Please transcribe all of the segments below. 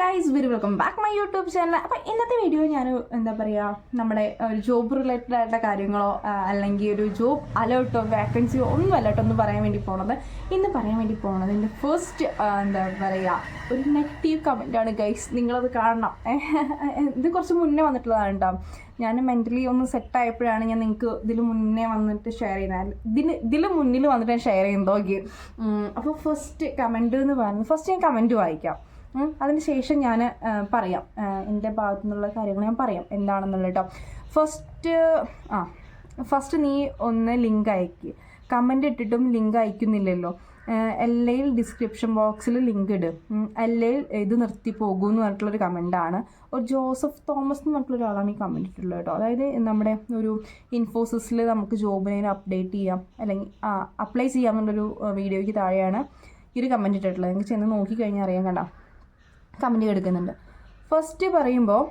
Guys very welcome back my YouTube channel അപ്പോൾ ഇന്നത്തെ video ഞാൻ എന്താ പറയുക നമ്മുടെ ഒരു ജോബ് റിലേറ്റഡ് ആയിട്ടുള്ള കാര്യങ്ങളോ അല്ലെങ്കിൽ ഒരു ജോബ് അലേർട്ടോ വേക്കൻസിയോ ഒന്നും അലേർട്ടോ ഒന്നും പറയാൻ വേണ്ടി പോണത്. ഇന്ന് പറയാൻ വേണ്ടി പോണത് എന്റെ ഫസ്റ്റ് എന്താ പറയുക ഒരു നെഗറ്റീവ് കമന്റാണ് ഗൈസ് നിങ്ങളത് കാണണം. ഇത് കുറച്ച് മുന്നേ വന്നിട്ടുള്ളതാണ് കേട്ടോ. ഞാൻ മെന്റലി ഒന്ന് സെറ്റ് ആയപ്പോഴാണ് ഞാൻ നിങ്ങൾക്ക് ഇതിൽ മുന്നേ വന്നിട്ട് ഷെയർ ചെയ്യുന്നത് ഇതിന് ഇതിൽ മുന്നിൽ വന്നിട്ട് ഷെയർ ചെയ്യുന്നത് ഓക്കെ അപ്പോൾ ഫസ്റ്റ് കമന്റ് എന്ന് പറയുന്നത് ഫസ്റ്റ് ഞാൻ കമന്റ് വായിക്കാം. ഉം. അതിന് ശേഷം ഞാൻ പറയാം. എന്റെ ഭാഗത്തു നിന്നുള്ള കാര്യങ്ങൾ ഞാൻ പറയാം. എന്താണെന്നുള്ള കേട്ടോ ഫസ്റ്റ് ആ ഫസ്റ്റ് നീ ഒന്ന് ലിങ്ക് അയക്ക്. കമന്റ് ഇട്ടിട്ടും ലിങ്ക് അയക്കുന്നില്ലല്ലോ. എല്ലയിൽ ഡിസ്ക്രിപ്ഷൻ ബോക്സിൽ ലിങ്ക് ഇട്. എല്ലയിൽ ഇത് നിർത്തി പോകൂ എന്ന് പറഞ്ഞിട്ടുള്ളൊരു കമന്റാണ് ഒരു ജോസഫ് തോമസ് എന്ന് പറഞ്ഞിട്ടുള്ള ഒരാളാണ് ഈ കമന്റ് ഇട്ടിട്ടുള്ളത് കേട്ടോ അതായത് നമ്മുടെ ഒരു ഇൻഫോസിസിൽ നമുക്ക് ജോബിനെ അപ്ഡേറ്റ് ചെയ്യാം. അല്ലെങ്കിൽ അപ്ലൈ ചെയ്യാം എന്നുള്ളൊരു വീഡിയോയ്ക്ക് താഴെയാണ് ഈ ഒരു കമന്റ് ഇട്ടിട്ടുള്ളത്. നിങ്ങൾക്ക് ചെന്ന് നോക്കിക്കഴിഞ്ഞാൽ അറിയാൻ കണ്ട. കമന്റ് എടുക്കുന്നുണ്ട്. ഫസ്റ്റ് പറയുമ്പോൾ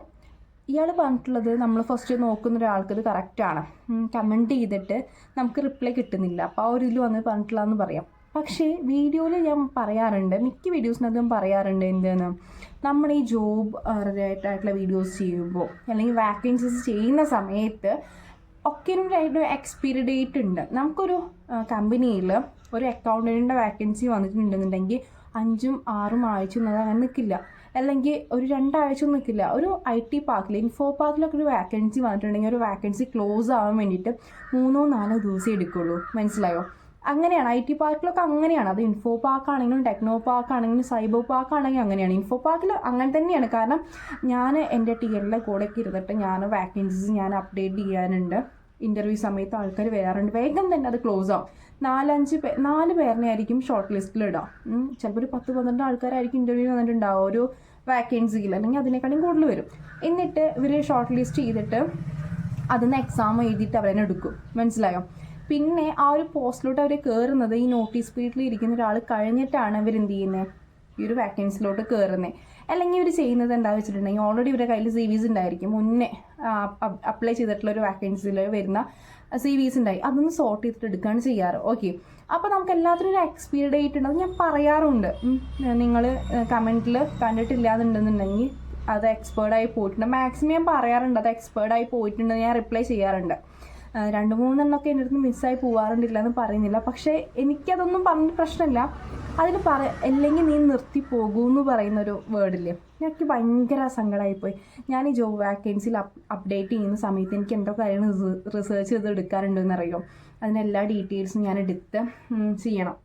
ഇയാൾ പറഞ്ഞിട്ടുള്ളത് നമ്മൾ ഫസ്റ്റ് നോക്കുന്ന ഒരാൾക്ക് ഇത് കറക്റ്റാണ് കമന്റ് ചെയ്തിട്ട് നമുക്ക് റിപ്ലൈ കിട്ടുന്നില്ല. അപ്പോൾ ആ ഒരു ഇതിൽ വന്ന് പറഞ്ഞിട്ടുള്ളതെന്ന് പറയാം. പക്ഷേ വീഡിയോയിൽ ഞാൻ പറയാറുണ്ട് മിക്ക വീഡിയോസിനകത്തും പറയാറുണ്ട് എന്താണ് നമ്മൾ ഈ ജോബ് റിലേറ്റഡായിട്ടുള്ള വീഡിയോസ് ചെയ്യുമ്പോൾ അല്ലെങ്കിൽ വാക്കൻസീസ് ചെയ്യുന്ന സമയത്ത് ഒക്കേനും ഒരു എക്സ്പീരി ഡേറ്റ് ഉണ്ട്. നമുക്കൊരു കമ്പനിയിൽ ഒരു അക്കൗണ്ടന്റിന്റെ വാക്കൻസി വന്നിട്ടുണ്ടെന്നുണ്ടെങ്കിൽ അഞ്ചും ആറും ആഴ്ച അങ്ങനെ നിൽക്കില്ല അല്ലെങ്കിൽ ഒരു രണ്ടാഴ്ച ഒന്നും നിൽക്കില്ല ഒരു ഐ ടി പാർക്കിൽ ഇൻഫോ പാർക്കിലൊക്കെ ഒരു വാക്കൻസി വന്നിട്ടുണ്ടെങ്കിൽ ഒരു വാക്കൻസി ക്ലോസ് ആവാൻ വേണ്ടിയിട്ട് മൂന്നോ നാലോ ദിവസം എടുക്കുള്ളൂ. മനസ്സിലായോ? അങ്ങനെയാണ്. ഐ ടി പാർക്കിലൊക്കെ അങ്ങനെയാണ്. അത് ഇൻഫോ പാർക്ക് ആണെങ്കിലും ടെക്നോ പാർക്ക് ആണെങ്കിലും സൈബർ പാർക്ക് ആണെങ്കിലും അങ്ങനെയാണ്. ഇൻഫോ പാർക്കിൽ അങ്ങനെ തന്നെയാണ്. കാരണം ഞാൻ എന്റെ ടീമിലെ കൂടെയൊക്കെ ഇരുന്നിട്ട് ഞാൻ വാക്കൻസീസ് ഞാൻ അപ്ഡേറ്റ് ചെയ്യാനുണ്ട്. ഇന്റർവ്യൂ സമയത്ത് ആൾക്കാർ വരാറുണ്ട്. വേഗം തന്നെ അത് ക്ലോസ് ആവും. നാലഞ്ച് പേ നാല് പേരിനെ ആയിരിക്കും ഷോർട്ട് ലിസ്റ്റിൽ ഇടാം. ചിലപ്പോൾ ഒരു പത്ത് പന്ത്രണ്ട് ആൾക്കാരായിരിക്കും ഇന്റർവ്യൂ വന്നിട്ടുണ്ടാവും. ഒരു വാക്കൻസിയിൽ അല്ലെങ്കിൽ അതിനേക്കാളും കൂടുതൽ വരും. എന്നിട്ട് ഇവർ ഷോർട്ട് ലിസ്റ്റ് ചെയ്തിട്ട് അതിന് എക്സാം എഴുതിയിട്ട് അവരെന്നെ എടുക്കും. മനസ്സിലായോ? പിന്നെ ആ ഒരു പോസ്റ്റിലോട്ട് അവർ കയറുന്നത് ഈ നോട്ടീസ് പീരീഡിൽ ഇരിക്കുന്ന ഒരാൾ കഴിഞ്ഞിട്ടാണ് ഇവർ എന്ത് ചെയ്യുന്നത് ഈ ഒരു വാക്കൻസിലോട്ട് കയറുന്നത് അല്ലെങ്കിൽ ഇവർ ചെയ്യുന്നത് എന്താ വെച്ചിട്ടുണ്ടെങ്കിൽ ഓൾറെഡി ഇവരുടെ കയ്യിൽ സി വിസ് ഉണ്ടായിരിക്കും. മുന്നേ അപ്ലൈ ചെയ്തിട്ടുള്ള ഒരു വാക്കൻസിയിൽ വരുന്ന സി വിസ് ഉണ്ടായി. അതൊന്ന് സോർട്ട് ചെയ്തിട്ട് എടുക്കുകയാണ് ചെയ്യാറ്. ഓക്കെ അപ്പോൾ നമുക്ക് എല്ലാത്തിനും ഒരു എക്സ്പീരി ഡേറ്റ് ഉണ്ട്. അത് ഞാൻ പറയാറുണ്ട്. നിങ്ങൾ കമന്റിൽ കണ്ടിട്ടില്ലാതെന്നുണ്ടെങ്കിൽ അത് എക്സ്പേർഡായി പോയിട്ടുണ്ട്. മാക്സിമം ഞാൻ പറയാറുണ്ട് അത് എക്സ്പേർഡായി പോയിട്ടുണ്ട് ഞാൻ റിപ്ലൈ ചെയ്യാറുണ്ട്. രണ്ട് മൂന്നെണ്ണമൊക്കെ എന്റെ അടുത്ത് മിസ്സായി പോവാറുണ്ടില്ല എന്ന് പറയുന്നില്ല. പക്ഷേ എനിക്കതൊന്നും പറഞ്ഞ പ്രശ്നമില്ല. അതിന് പറ അല്ലെങ്കിൽ നീ നിർത്തി പോകൂ എന്ന് പറയുന്ന ഒരു വേർഡില്ലേ? എനിക്ക് ഭയങ്കര സങ്കടമായിപ്പോയി ഞാൻ ഈ ജോബ് വാക്കൻസിയിൽ അപ്ഡേറ്റ് ചെയ്യുന്ന സമയത്ത് എനിക്ക് എന്തോ കാര്യങ്ങൾ റിസർച്ച് ചെയ്ത് എടുക്കാറുണ്ടെന്ന് അറിയോ അതിന്റെ ഡീറ്റെയിൽസും ഞാൻ എടുത്ത് ചെയ്യണം.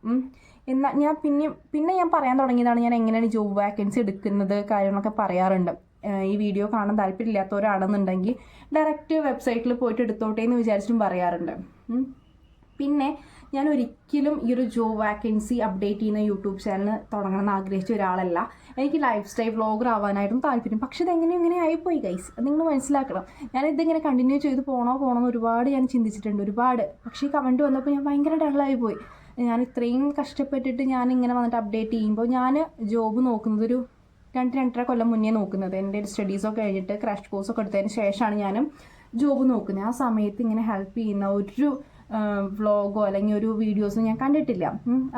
എന്നാൽ ഞാൻ പിന്നെ പിന്നെ ഞാൻ പറയാൻ തുടങ്ങിയതാണ് ഞാൻ എങ്ങനെയാണ് ജോബ് വാക്കൻസി എടുക്കുന്നത് കാര്യങ്ങളൊക്കെ പറയാറുണ്ട്. ഈ വീഡിയോ കാണാൻ താല്പര്യമില്ലാത്തവരാണെന്നുണ്ടെങ്കിൽ ഡയറക്റ്റ് വെബ്സൈറ്റിൽ പോയിട്ട് എടുത്തോട്ടെ എന്ന് വിചാരിച്ചിട്ടും പറയാറുണ്ട് പിന്നെ ഞാൻ ഒരിക്കലും ഈ ഒരു ജോബ് വാക്കൻസി അപ്ഡേറ്റ് ചെയ്യുന്ന യൂട്യൂബ് ചാനൽ തുടങ്ങണം എന്ന് ആഗ്രഹിച്ച ഒരാളല്ല. എനിക്ക് ലൈഫ് സ്റ്റൈൽ വ്ളോഗർ ആവാനായിട്ടും താല്പര്യം. പക്ഷേ ഇതെങ്ങനെ ഇങ്ങനെ ആയിപ്പോയി ഗൈസ് നിങ്ങൾ മനസ്സിലാക്കണം. ഞാൻ ഇതിങ്ങനെ കണ്ടിന്യൂ ചെയ്ത് പോകണോ പോകണോ എന്ന് ഒരുപാട് ഞാൻ ചിന്തിച്ചിട്ടുണ്ട് ഒരുപാട്. പക്ഷേ ഈ കമന്റ് വന്നപ്പോൾ ഞാൻ ഭയങ്കര ഡള്ളായി പോയി ഞാൻ ഇത്രയും കഷ്ടപ്പെട്ടിട്ട് ഞാൻ ഇങ്ങനെ വന്നിട്ട് അപ്ഡേറ്റ് ചെയ്യുമ്പോൾ ഞാൻ ജോബ് നോക്കുന്നത് ഒരു രണ്ട് രണ്ടര കൊല്ലം മുന്നേ നോക്കുന്നത്. എന്റെ സ്റ്റഡീസൊക്കെ കഴിഞ്ഞിട്ട് ക്രാഷ് കോഴ്സൊക്കെ എടുത്തതിന് ശേഷമാണ് ഞാനും ജോബ് നോക്കുന്നത്. ആ സമയത്ത് ഇങ്ങനെ ഹെൽപ്പ് ചെയ്യുന്ന ഒരു വ്ളോഗോ അല്ലെങ്കിൽ ഒരു വീഡിയോസോ ഞാൻ കണ്ടിട്ടില്ല.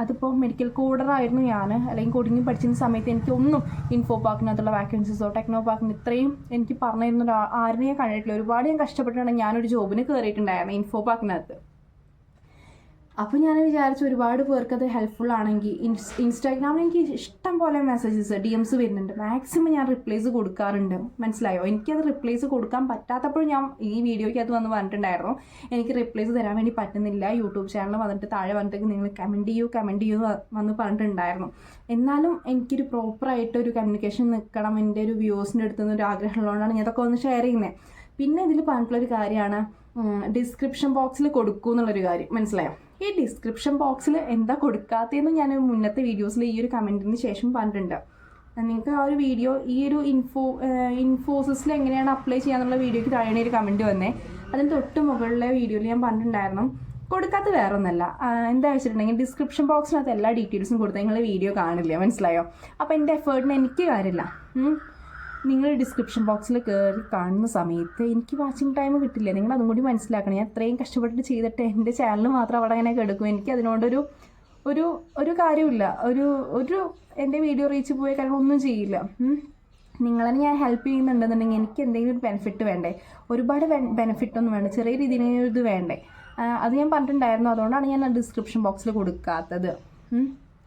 അതിപ്പോൾ മെഡിക്കൽ കോഡറായിരുന്നു ഞാൻ അല്ലെങ്കിൽ കോഡിങ് പഠിച്ചിരുന്ന സമയത്ത് എനിക്കൊന്നും ഇൻഫോ പാർക്കിനകത്തുള്ള വാക്കൻസീസോ ടെക്നോ പാർക്കിന് ഇത്രയും എനിക്ക് പറഞ്ഞു തരുന്ന ആരും ഞാൻ കണ്ടിട്ടില്ല. ഒരുപാട് ഞാൻ കഷ്ടപ്പെട്ടിട്ടാണ് ഞാനൊരു ജോബിന് കയറിയിട്ടുണ്ടായിരുന്നു ഇൻഫോ പാർക്കിനകത്ത് അപ്പോൾ ഞാൻ വിചാരിച്ചു ഒരുപാട് പേർക്ക് അത് ഹെൽപ്ഫുൾ ആണെങ്കിൽ ഇൻസ് ഇൻസ്റ്റാഗ്രാമിൽ എനിക്ക് ഇഷ്ടം പോലെ മെസ്സേജസ് ഡി എംസ് വരുന്നുണ്ട്. മാക്സിമം ഞാൻ റിപ്ലൈസ് കൊടുക്കാറുണ്ട്. മനസ്സിലായോ? എനിക്കത് റിപ്ലൈസ് കൊടുക്കാൻ പറ്റാത്തപ്പോൾ ഞാൻ ഈ വീഡിയോയ്ക്ക് അത് വന്ന് പറഞ്ഞിട്ടുണ്ടായിരുന്നു എനിക്ക് റിപ്ലൈസ് തരാൻ വേണ്ടി പറ്റുന്നില്ല. യൂട്യൂബ് ചാനൽ വന്നിട്ട് താഴെ വന്നിട്ട് നിങ്ങൾ കമന്റ് ചെയ്യൂ കമന്റ് ചെയ്യൂ വന്ന് പറഞ്ഞിട്ടുണ്ടായിരുന്നു. എന്നാലും എനിക്കൊരു പ്രോപ്പറായിട്ട് ഒരു കമ്മ്യൂണിക്കേഷൻ നിൽക്കണം. എന്റെ ഒരു വ്യൂസിന്റെ അടുത്തുനിന്ന് ഒരു ആഗ്രഹമുള്ളതുകൊണ്ടാണ് ഞാൻ ഒന്ന് ഷെയർ ചെയ്യുന്നത് പിന്നെ ഇതിൽ പറഞ്ഞിട്ടുള്ളൊരു കാര്യമാണ് ഡിസ്ക്രിപ്ഷൻ ബോക്സിൽ കൊടുക്കൂ എന്നുള്ളൊരു കാര്യം. മനസ്സിലായോ? ഈ ഡിസ്ക്രിപ്ഷൻ ബോക്സിൽ എന്താ കൊടുക്കാത്തതെന്ന് ഞാൻ മുന്നത്തെ വീഡിയോസിൽ ഈ ഒരു കമന്റിന് ശേഷം പറഞ്ഞിട്ടുണ്ട്. നിങ്ങൾക്ക് ആ ഒരു വീഡിയോ ഈ ഒരു ഇൻഫോ ഇൻഫോസിസിൽ എങ്ങനെയാണ് അപ്ലൈ ചെയ്യാന്നുള്ള വീഡിയോയ്ക്ക് താഴെ ഒരു കമന്റ് വന്നേ. അതിന് തൊട്ട് മുകളിലെ വീഡിയോയിൽ ഞാൻ പറഞ്ഞിട്ടുണ്ടായിരുന്നു. കൊടുക്കാത്ത വേറെ ഒന്നല്ല എന്താ വെച്ചിട്ടുണ്ടെങ്കിൽ ഡിസ്ക്രിപ്ഷൻ ബോക്സിനകത്ത് എല്ലാ ഡീറ്റെയിൽസും കൊടുത്താൽ നിങ്ങൾ വീഡിയോ കാണില്ല? മനസ്സിലായോ? അപ്പോൾ എന്റെ എഫേർട്ടിന് എനിക്ക് കാര്യമില്ല. നിങ്ങൾ ഡിസ്ക്രിപ്ഷൻ ബോക്സിൽ കയറി കാണുന്ന സമയത്ത് എനിക്ക് വാച്ചിങ് ടൈം കിട്ടില്ല. നിങ്ങൾ അതും കൂടി മനസ്സിലാക്കണം. ഞാൻ അത്രയും കഷ്ടപ്പെട്ടിട്ട് ചെയ്തിട്ട് എന്റെ ചാനൽ മാത്രം അവിടെ അങ്ങനെ കിടക്കും. എനിക്ക് അതിനോടൊരു ഒരു ഒരു കാര്യമില്ല ഒരു ഒരു എന്റെ വീഡിയോ റീച്ച് പോയ കാര്യങ്ങളൊന്നും ചെയ്യില്ല. ഉം. നിങ്ങളെ ഞാൻ ഹെൽപ്പ് ചെയ്യുന്നുണ്ടെന്നുണ്ടെങ്കിൽ എനിക്ക് എന്തെങ്കിലും ഒരു ബെനിഫിറ്റ് വേണ്ടേ? ഒരുപാട് ബെനിഫിറ്റ് ഒന്നും വേണ്ട. ചെറിയ രീതിയിൽ ഇത് വേണ്ടേ? അത് ഞാൻ പറഞ്ഞിട്ടുണ്ടായിരുന്നു. അതുകൊണ്ടാണ് ഞാൻ ഡിസ്ക്രിപ്ഷൻ ബോക്സിൽ കൊടുക്കാത്തത്.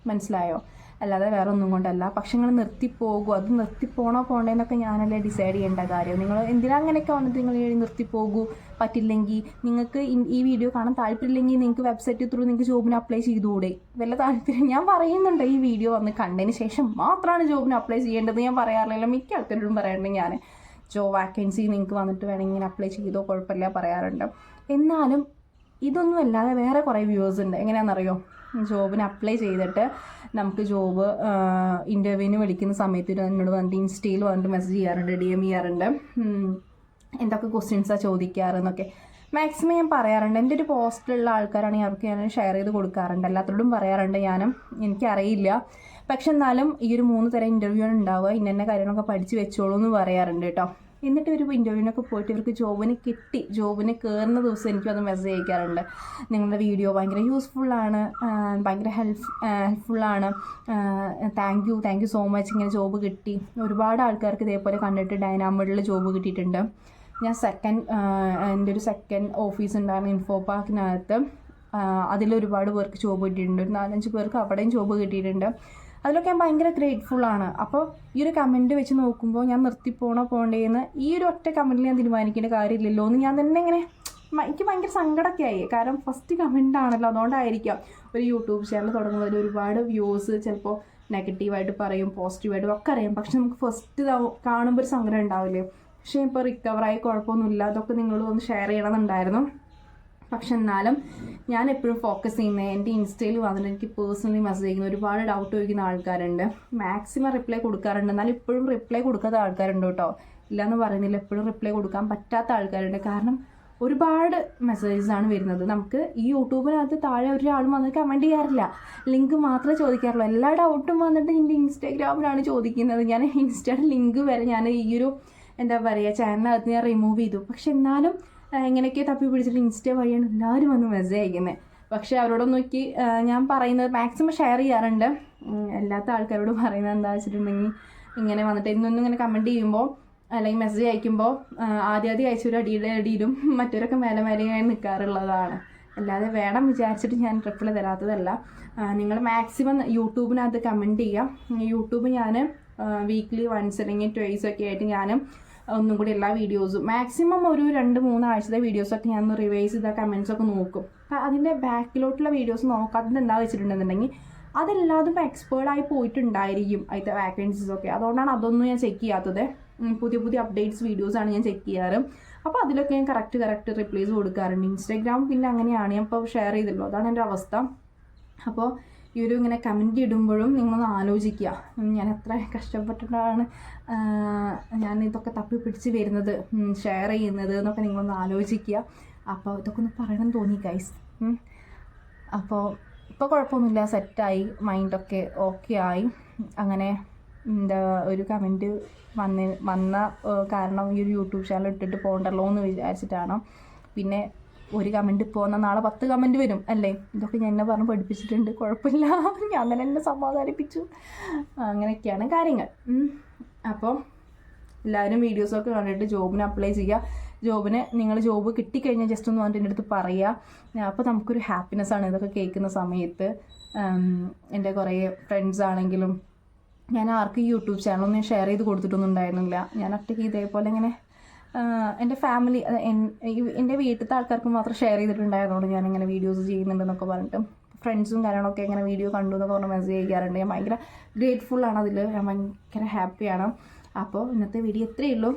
മനസ്സിലായോ? അല്ലാതെ വേറെ ഒന്നും കൊണ്ടല്ല. പക്ഷെ നിങ്ങൾ നിർത്തിപ്പോകും അത് നിർത്തിപ്പോണോ പോണ്ടേന്നൊക്കെ ഞാനല്ലേ ഡിസൈഡ് ചെയ്യേണ്ട കാര്യം. നിങ്ങൾ എന്തിനാ അങ്ങനെയൊക്കെ വന്നിട്ട് നിങ്ങൾ നിർത്തിപ്പോകൂ പറ്റില്ലെങ്കിൽ നിങ്ങൾക്ക് ഈ വീഡിയോ കാണാൻ താല്പര്യമില്ലെങ്കിൽ നിങ്ങൾക്ക് വെബ്സൈറ്റ് ത്രൂ നിങ്ങൾക്ക് ജോബിന് അപ്ലൈ ചെയ്തുകൂടെ? വല്ല താല്പര്യം? ഞാൻ പറയുന്നുണ്ട് ഈ വീഡിയോ വന്ന് കണ്ടതിന് ശേഷം മാത്രമാണ് ജോബിന് അപ്ലൈ ചെയ്യേണ്ടത്. ഞാൻ പറയാറില്ല മിക്ക ആൾക്കാരോടും പറയാറുണ്ട് ഞാൻ ജോ വാക്കൻസി നിങ്ങൾക്ക് വന്നിട്ട് വേണമെങ്കിൽ അപ്ലൈ ചെയ്തോ? കുഴപ്പമില്ല പറയാറുണ്ട്. എന്നാലും ഇതൊന്നും അല്ലാതെ വേറെ കുറേ വ്യൂവേഴ്സ് ഉണ്ട്. എങ്ങനെയാണെന്നറിയോ ജോബിന് അപ്ലൈ ചെയ്തിട്ട് നമുക്ക് ജോബ് ഇന്റർവ്യൂവിന് വിളിക്കുന്ന സമയത്ത് എന്നോട് വന്നിട്ട് ഇൻസ്റ്റയിൽ വന്നിട്ട് മെസ്സേജ് ചെയ്യാറുണ്ട് ഡി എം ചെയ്യാറുണ്ട്. എന്തൊക്കെ ക്വസ്റ്റ്യൻസാണ് ചോദിക്കാറെന്നൊക്കെ മാക്സിമം ഞാൻ പറയാറുണ്ട്. എന്റെ ഒരു പോസ്റ്റിലുള്ള ആൾക്കാരാണെങ്കിൽ അവർക്ക് ഞാൻ ഷെയർ ചെയ്ത് കൊടുക്കാറുണ്ട്. എല്ലാത്തോടും പറയാറുണ്ട് ഞാനും. എനിക്കറിയില്ല. പക്ഷെ എന്നാലും ഈ ഒരു മൂന്ന് തരം ഇന്റർവ്യൂ ആണ് ഉണ്ടാവുക. ഇന്ന കാര്യങ്ങളൊക്കെ പഠിച്ച് വെച്ചോളൂ എന്ന് പറയാറുണ്ട് കേട്ടോ. എന്നിട്ട് ഒരു ഇന്റർവ്യൂവിനൊക്കെ പോയിട്ട് ഇവർക്ക് ജോബിന് കിട്ടി. ജോബിന് കയറുന്ന ദിവസം എനിക്ക് അത് മെസ്സേജ് അയക്കാറുണ്ട്. നിങ്ങളുടെ വീഡിയോ ഭയങ്കര യൂസ്ഫുള്ളാണ് ഭയങ്കര help ഹെൽപ്ഫുള്ളാണ് thank you thank you so much ഇങ്ങനെ ജോബ് കിട്ടി. ഒരുപാട് ആൾക്കാർക്ക് ഇതേപോലെ കണ്ടിട്ട് ഡൈനാമിഡിൽ ജോബ് കിട്ടിയിട്ടുണ്ട്. ഞാൻ സെക്കൻഡ് എന്റെ ഒരു സെക്കൻഡ് ഓഫീസ് ഉണ്ടായിരുന്നു ഇൻഫോ പാർക്കിനകത്ത് അതിലൊരുപാട് പേർക്ക് ജോബ് കിട്ടിയിട്ടുണ്ട്. ഒരു നാലഞ്ച് പേർക്ക് അവിടെയും ജോബ് കിട്ടിയിട്ടുണ്ട്. അതിലൊക്കെ ഞാൻ ഭയങ്കര ഗ്രേറ്റ്ഫുൾ ആണ്. അപ്പോൾ ഈ ഒരു കമന്റ് വെച്ച് നോക്കുമ്പോൾ ഞാൻ നിർത്തിപ്പോണോ പോണ്ടേന്ന് ഈ ഒരു ഒറ്റ കമന്റിൽ ഞാൻ തീരുമാനിക്കേണ്ട കാര്യമില്ലല്ലോ എന്ന് ഞാൻ തന്നെ ഇങ്ങനെ എനിക്ക് ഭയങ്കര സങ്കടമൊക്കെ ആയി കാരണം ഫസ്റ്റ് കമന്റ് ആണല്ലോ. അതുകൊണ്ടായിരിക്കാം ഒരു യൂട്യൂബ് ചാനൽ തുടങ്ങുന്നതിൽ ഒരുപാട് വ്യൂസ് ചിലപ്പോൾ നെഗറ്റീവായിട്ട് പറയും പോസിറ്റീവായിട്ടും ഒക്കെ അറിയാം. പക്ഷെ നമുക്ക് ഫസ്റ്റ് കാണുമ്പോൾ ഒരു സങ്കടം ഉണ്ടാവില്ലേ? പക്ഷേ ഇപ്പോൾ റിക്കവറായി കുഴപ്പമൊന്നുമില്ല. അതൊക്കെ നിങ്ങളൊന്ന് ഷെയർ ചെയ്യണമെന്നുണ്ടായിരുന്നു പക്ഷെ എന്നാലും ഞാൻ എപ്പോഴും ഫോക്കസ് ചെയ്യുന്നത് എന്റെ ഇൻസ്റ്റയിൽ വന്നിട്ട് എനിക്ക് പേഴ്സണലി മെസ്സേജ് ചെയ്യുന്ന ഒരുപാട് ഡൗട്ട് ചോദിക്കുന്ന ആൾക്കാരുണ്ട്. മാക്സിമം റിപ്ലൈ കൊടുക്കാറുണ്ട്. എന്നാലും ഇപ്പോഴും റിപ്ലൈ കൊടുക്കാത്ത ആൾക്കാരുണ്ട് കേട്ടോ. ഇല്ലയെന്ന് പറയുന്നില്ല എപ്പോഴും റിപ്ലൈ കൊടുക്കാൻ പറ്റാത്ത ആൾക്കാരുണ്ട്. കാരണം ഒരുപാട് മെസ്സേജസ് ആണ് വരുന്നത്. നമുക്ക് ഈ യൂട്യൂബിനകത്ത് താഴെ ഒരാളും വന്ന് കമന്റ് ചെയ്യാറില്ല. ലിങ്ക് മാത്രമേ ചോദിക്കാറുള്ളൂ. എല്ലാ ഡൗട്ടും വന്നിട്ട് എന്റെ ഇൻസ്റ്റാഗ്രാമിലാണ് ചോദിക്കുന്നത്. ഞാൻ ഇൻസ്റ്റയുടെ ലിങ്ക് വരെ ഞാൻ ഈ ഒരു എന്താ പറയുക ചാനലിനകത്ത് ഞാൻ റിമൂവ് ചെയ്തു. പക്ഷെ എന്നാലും ആ, ഇങ്ങനെയൊക്കെ തപ്പി പിടിച്ചിട്ട് ഇൻസ്റ്റ വഴിയാണ് എല്ലാവരും വന്ന് മെസ്സേജ് അയക്കുന്നത് പക്ഷേ അവരോട് നോക്കി ഞാൻ പറയുന്നത് മാക്സിമം ഷെയർ ചെയ്യാറുണ്ട്. എല്ലാത്ത ആൾക്കാരോട് പറയുന്നത് എന്താ വെച്ചിട്ടുണ്ടെങ്കിൽ ഇങ്ങനെ വന്നിട്ട് ഇന്നൊന്നും ഇങ്ങനെ കമന്റ് ചെയ്യുമ്പോൾ അല്ലെങ്കിൽ മെസ്സേജ് അയക്കുമ്പോൾ ആദ്യം ആദ്യം അയച്ചൊരു അടിയുടെ അടിയിലും മറ്റൊരൊക്കെ മേലെ മേലെയായി നിൽക്കാറുള്ളതാണ് അല്ലാതെ വേണം വിചാരിച്ചിട്ട് ഞാൻ റിപ്ലൈ തരാത്തതല്ല. നിങ്ങൾ മാക്സിമം യൂട്യൂബിനകത്ത് കമന്റ് ചെയ്യാം. യൂട്യൂബ് ഞാൻ വീക്ക്ലി വൺസ് അല്ലെങ്കിൽ ട്വൈസ് ഒക്കെ ആയിട്ട് ഞാൻ ഒന്നും കൂടി എല്ലാ വീഡിയോസും മാക്സിമം ഒരു രണ്ട് മൂന്നാഴ്ചത്തെ വീഡിയോസൊക്കെ ഞാൻ റിവൈസ് ചെയ്ത കമൻസ് ഒക്കെ നോക്കും. അപ്പം അതിന്റെ ബാക്കിലോട്ടുള്ള വീഡിയോസ് നോക്കാത്തത് എന്താ വെച്ചിട്ടുണ്ടെന്നുണ്ടെങ്കിൽ അതെല്ലാതും എക്സ്പേർട്ട് ആയി പോയിട്ടുണ്ടായിരിക്കും അതിന്റെ വാക്കൻസീസ് ഒക്കെ. അതുകൊണ്ടാണ് അതൊന്നും ഞാൻ ചെക്ക് ചെയ്യാത്തത്. പുതിയ പുതിയ അപ്ഡേറ്റ്സ് വീഡിയോസാണ് ഞാൻ ചെക്ക് ചെയ്യാറ്. അപ്പോൾ അതിലൊക്കെ ഞാൻ കറക്റ്റ് കറക്റ്റ് റിപ്ലൈസ് കൊടുക്കാറുണ്ട്. ഇൻസ്റ്റാഗ്രാം പിന്നെ അങ്ങനെയാണ്. ഞാൻ ഇപ്പോൾ ഷെയർ ചെയ്തല്ലോ അതാണ് എന്റെ അവസ്ഥ. അപ്പോൾ ഈ ഒരു ഇങ്ങനെ കമന്റ് ഇടുമ്പോഴും നിങ്ങളൊന്ന് ആലോചിക്കുക. ഞാൻ എത്ര കഷ്ടപ്പെട്ടിട്ടാണ് ഞാൻ ഇതൊക്കെ തപ്പി പിടിച്ച് വരുന്നത് ഷെയർ ചെയ്യുന്നത് എന്നൊക്കെ നിങ്ങളൊന്ന് ആലോചിക്കുക. അപ്പോൾ ഇതൊക്കെ ഒന്ന് പറയണം തോന്നി ഗൈസ് അപ്പോൾ ഇപ്പോൾ കുഴപ്പമൊന്നുമില്ല. സെറ്റായി മൈൻഡൊക്കെ ഓക്കെ ആയി. അങ്ങനെ എന്താ ഒരു കമന്റ് വന്ന് വന്ന കാരണം ഈ ഒരു യൂട്യൂബ് ചാനൽ ഇട്ടിട്ട് പോകണ്ടല്ലോ എന്ന് വിചാരിച്ചിട്ടാണ്. പിന്നെ ഒരു കമന്റ് വന്നാൽ നാളെ പത്ത് കമന്റ് വരും അല്ലേ? ഇതൊക്കെ ഞാൻ എന്നെ പറഞ്ഞ് പഠിപ്പിച്ചിട്ടുണ്ട് കുഴപ്പമില്ല. ഞാൻ തന്നെ എന്നെ സമാധാനിപ്പിച്ചു. അങ്ങനെയൊക്കെയാണ് കാര്യങ്ങൾ. അപ്പോൾ എല്ലാവരും വീഡിയോസൊക്കെ കണ്ടിട്ട് ജോബിന് അപ്ലൈ ചെയ്യുക. ജോബിന് നിങ്ങൾ ജോബ് കിട്ടിക്കഴിഞ്ഞാൽ ജസ്റ്റ് ഒന്ന് വന്നിട്ട് എന്റെ അടുത്ത് പറയുക. അപ്പോൾ നമുക്കൊരു ഹാപ്പിനെസ് ആണ് ഇതൊക്കെ കേൾക്കുന്ന സമയത്ത്. എന്റെ കുറേ ഫ്രണ്ട്സ് ആണെങ്കിലും ഞാൻ ആർക്കും യൂട്യൂബ് ചാനലൊന്നും ഷെയർ ചെയ്ത് കൊടുത്തിട്ടൊന്നും ഉണ്ടായിരുന്നില്ല. ഞാൻ ഒറ്റയ്ക്ക് ഇതേപോലെ ഇങ്ങനെ എന്റെ ഫാമിലി എന്റെ വീട്ടിലത്തെ ആൾക്കാർക്ക് മാത്രം ഷെയർ ചെയ്തിട്ടുണ്ടായിരുന്നുള്ളൂ. ഞാനിങ്ങനെ വീഡിയോസ് ചെയ്യുന്നുണ്ടെന്നൊക്കെ പറഞ്ഞിട്ട് ഫ്രണ്ട്സും കാര്യങ്ങളൊക്കെ ഇങ്ങനെ വീഡിയോ കണ്ടു എന്നൊക്കെ പറഞ്ഞ് മെസ്സേജ് ചെയ്യാറുണ്ട് ഞാൻ ഭയങ്കര ഗ്രേറ്റ്ഫുൾ ആണ് അതിൽ ഞാൻ ഭയങ്കര ഹാപ്പിയാണ് അപ്പോൾ ഇന്നത്തെ വീഡിയോ ഇത്രയേ ഉള്ളൂ.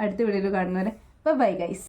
അടുത്ത വീഡിയോയിൽ കാണുന്നവരെ ബൈ ഗൈസ്